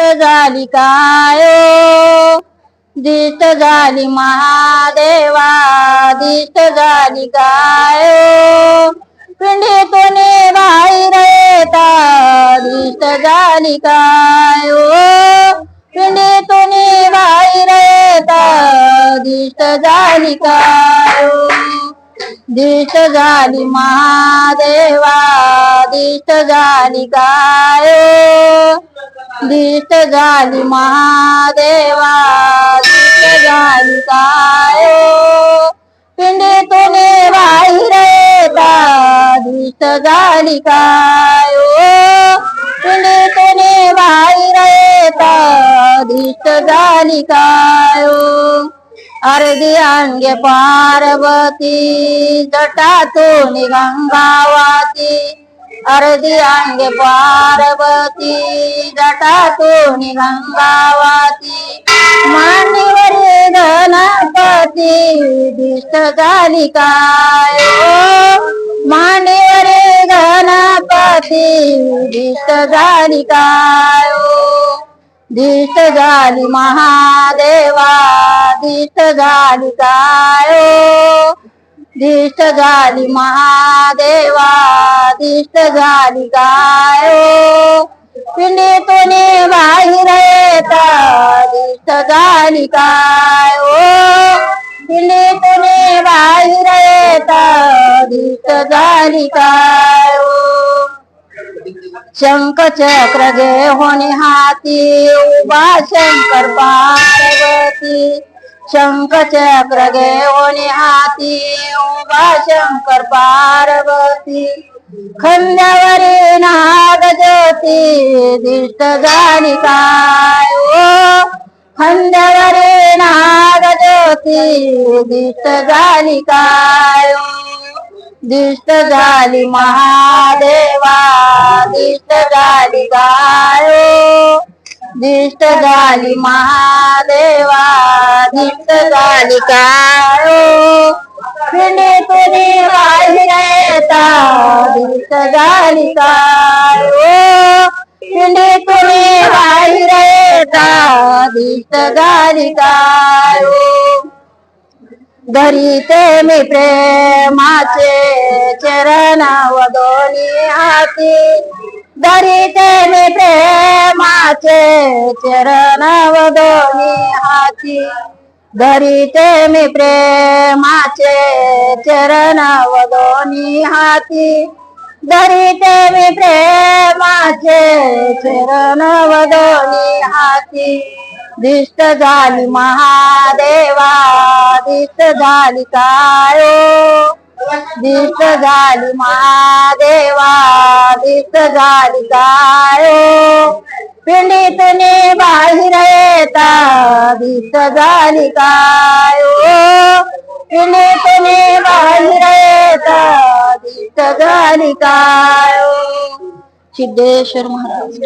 दिष्ट झाली काय ओ? दिष्ट झाली महादेवा दिष्ट झाली काय पिंडीतून बाहेर येता दिष्ट झाली काय पिंडीतून बाहेर येता दिष्ट झाली काय दिष्ट झाली महादेवा दिष्ट झाली काय ओ? दिष्ट झाली महादेवा दिष्ट झाली काय पिंडीतून बाहेर येता दिष्ट झाली काय पिंडीतून बाहेर येता दिष्ट झाली काय अर्धी अंगे पार्वती जटातून गंगावाती अर्धी अंगे पार्वती जटातून गंगावाती मांडीवरी गणपती दिष्ट झाली काय ओ? गणपती दिष्ट झाली काय दिष्ट झाली महादेवा दिष्ट झाली काय दिष्ट झाली महादेवा दिष्ट झाली काय हो? ओ? पिंडीतून बाहेर येता दिष्ट झाली काय हो? ओ? पिंडीतून बाहेर येता दिष्ट झाली काय हो? ओ? शंख चक्र घेऊन हाती उभा शंकर पार्वती शंख चक्र घेऊन हाती उभा शंकर पार्वती खंड्यावरी नाग ज्योती दिष्ट झाली काय ओ खंड्यावरी नाग ज्योती दिष्ट झाली काय दिष्ट झाली महादेवा दिष्ट झाली काय दिष्ट झाली महादेवा दिष्ट झाली काय ओ? पिंडीतून बाहेर येता दिष्ट झाली काय ओ? पिंडीतून बाहेर येता दिष्ट झाली काय ओ? मी प्रेमाचे चरण व दोन्ही हाती धरीते मी प्रेमाचे चरण व दोन्ही हाती धरीते मी प्रेमाचे चरण व दोन्ही हाती धरिते मी प्रेमाचे चरण व हाती. दिष्ट झाली महादेवा दिष्ट झाली कायो दिष्ट झाली महादेवा दिष्ट झाली काय पिंडीत पिंडीतून बाहेर येता दिष्ट झाली काय ओ? पिंडीतून बाहेर येता दिष्ट झाली काय सिद्धेश्वर महाराज.